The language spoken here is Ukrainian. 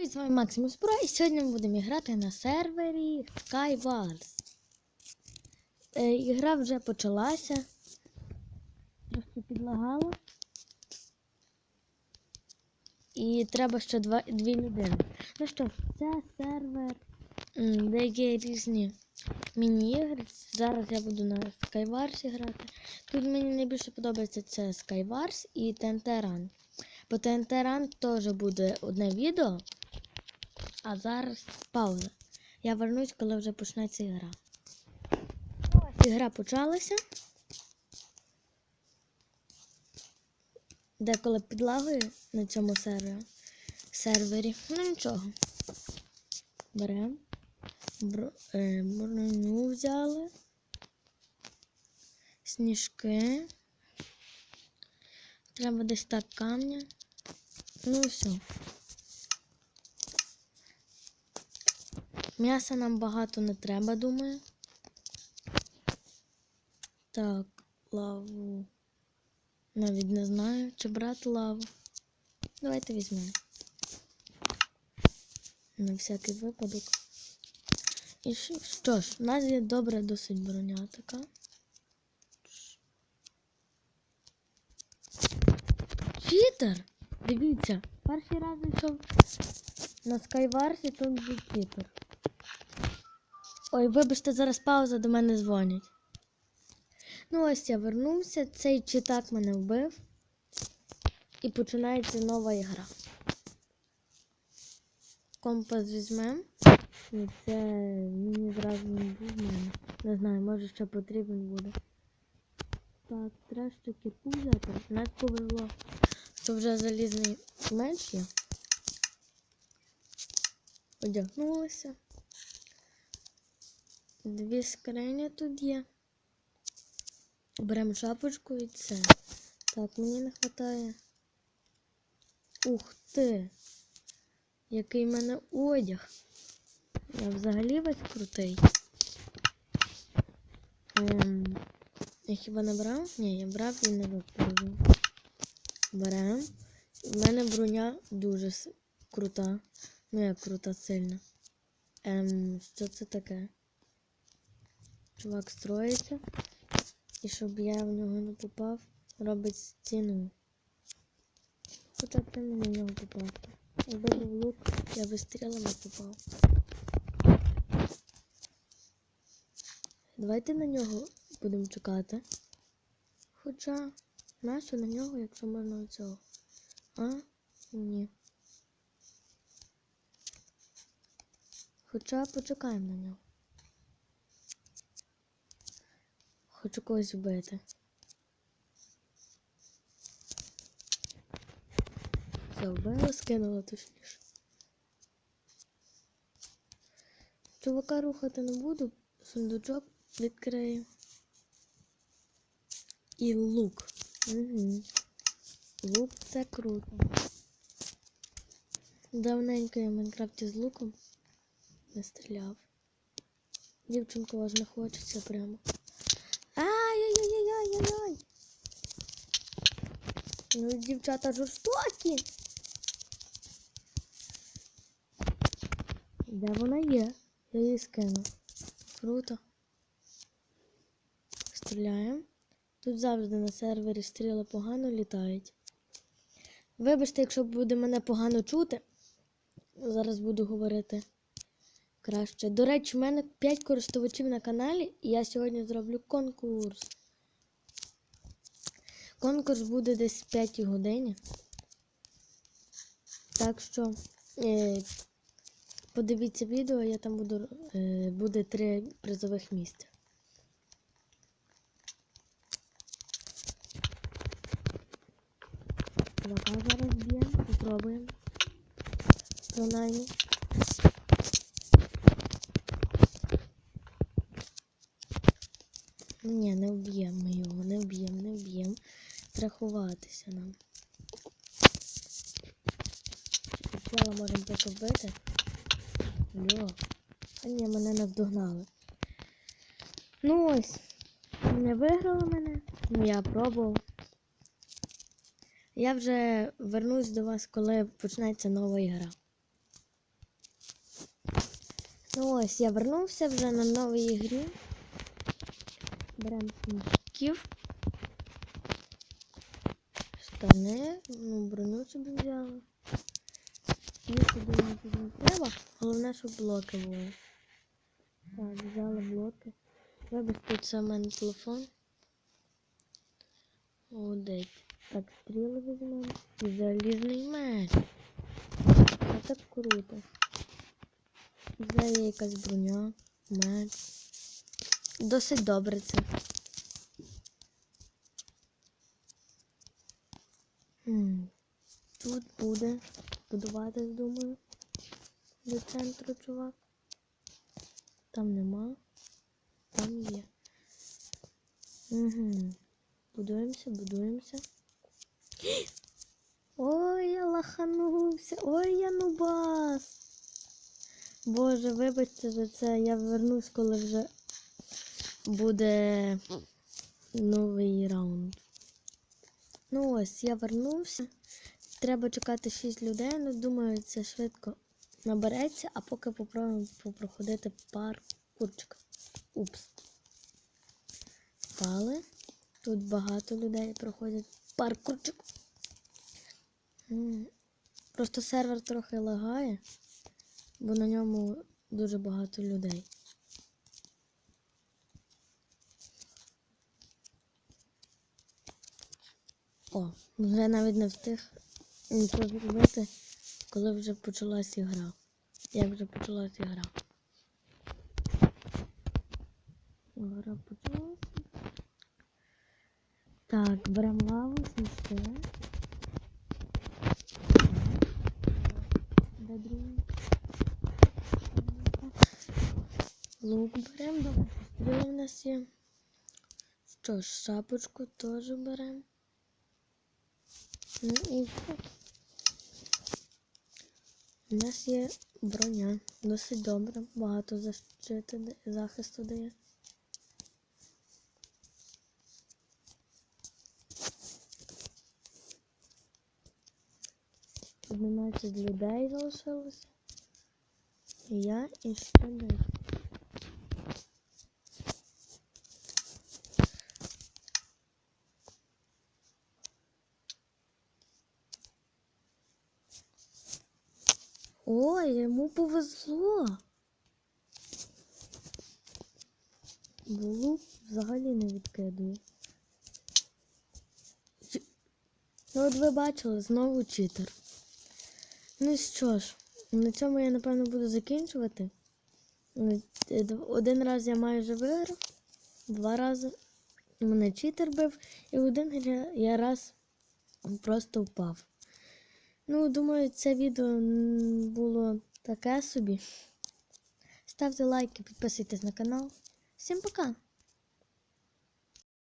Привіт, з вами Максимус Про і сьогодні ми будемо грати на сервері Skywars. Е, ігра вже почалася. Трохи підлагало. І треба ще два, дві людини. Ну що ж, це сервер, м, де є різні міні-ігри. Зараз я буду на Skywars грати. Тут мені найбільше подобається це Skywars і TNT Run. По TNT Run теж буде одне відео. А зараз пауза. Я вернусь, коли вже почнеться ігра. Ігра почалася. Деколи підлагою на цьому сервері. сервері. Ну нічого. Беремо. Е, броню взяли. Сніжки. Треба десь так камня. Ну і все. М'яса нам багато не треба, думаю. Так, лаву. Навіть не знаю, чи брати лаву. Давайте візьмемо. На всякий випадок. І що, ж, у нас є добра досить броня така. Читер! Дивіться, перший раз зайшов на Скайварсі, тут був читер. Ой, вибачте, зараз пауза до мене дзвонять. Ну, ось я вернувся, цей читак мене вбив. І починається нова ігра. Компас візьмемо. І це мені зразу не буде. Не знаю, може ще потрібен буде. Так, треба ще кірку взяти. Навіть повезло. То вже залізний меч є. Одягнулися. Дві скрині тут є. Беремо шапочку і це. Так, мені не вистачає. Ух ти! Який в мене одяг. Я взагалі весь крутий. Ем, я хіба не брав? Ні, я брав і не використовував. Беремо. У мене броня дуже крута. Ну як крута сильна. Ем, що це таке? Чувак строїться. І щоб я в нього не попав, робить стіну. Хоча ти мені в нього попав. Якби був лук, я би стрілами попав. Давайте на нього будемо чекати. Хоча, нащо на нього, якщо можна оцього? А? Ні. Хоча почекаємо на нього. Хочу когось вбити. Все, вбила, скинула точніше. Чувака рухати не буду, сундучок відкрию. І лук. Угу. Лук це круто. Давненько я в Майнкрафті з луком не стріляв. Дівчинку аж не хочеться прямо. Ну, дівчата жорстокі. Де вона є? Я її скину. Круто. Стріляємо. Тут завжди на сервері стріли погано літають. Вибачте, якщо буде мене погано чути. Зараз буду говорити краще. До речі, в мене 5 користувачів на каналі, і я сьогодні зроблю конкурс. Конкурс буде десь в 5 годині. Так що е, подивіться відео, я там буду е, буде 3 призових місця. Чувака зараз б'ємо, попробуємо. Принаймні. Ні, не вб'ємо ми його, не вб'ємо, не вб'ємо. Треба ховатися нам. Спочатку можемо поки вбити. Йо. А ні, мене наздогнали. Ну ось. Не виграли мене. Ну я пробував. Я вже вернусь до вас, коли почнеться нова ігра. Ну ось, я вернувся вже на новій ігрі. Беремо смічків. Штани, ну, броню собі взяли. Більше думаю, тут не треба. Головне, щоб блоки були. Так, взяли блоки. Вибачте, це в мене телефон. Де? Так, стріли візьмемо. І залізний меч. А так круто. Є якась броня, меч. Досить добре це. Тут буде будуватись, думаю. До центру чувак. Там нема. Там є. Угу. Будуємося, будуємося. Ой, я лаханувся. Ой, я нубас. Боже, вибачте за це. Я вернусь, коли вже буде новий раунд. Ну ось, я вернувся. Треба чекати 6 людей, але думаю, це швидко набереться, а поки попробуємо попроходити паркурчик. Упс. Впали. Тут багато людей проходять паркурчик. Просто сервер трохи лагає, бо на ньому дуже багато людей. О, вже навіть не встиг нічого зробити, коли вже почалась ігра. Як вже почалась ігра. Гра почалася. Так, беремо лаву, смішки. Де другий? Лук беремо, добре. Стріли в нас є. Що ж, шапочку теж беремо. Ну і все. У нас є броня. Досить добра. Багато защити, захисту дає. Одинадцять людей залишилося. Я і ще десь. Ой, йому повезло. Булук взагалі не відкидує. Ну, от ви бачили, знову читер. Ну що ж, на цьому я напевно буду закінчувати. Ну, е, Один раз я майже виграв, два рази мене читер бив, і один я раз просто впав. Ну, думаю, це відео було таке собі. Ставте лайки, підписуйтесь на канал. Всім пока!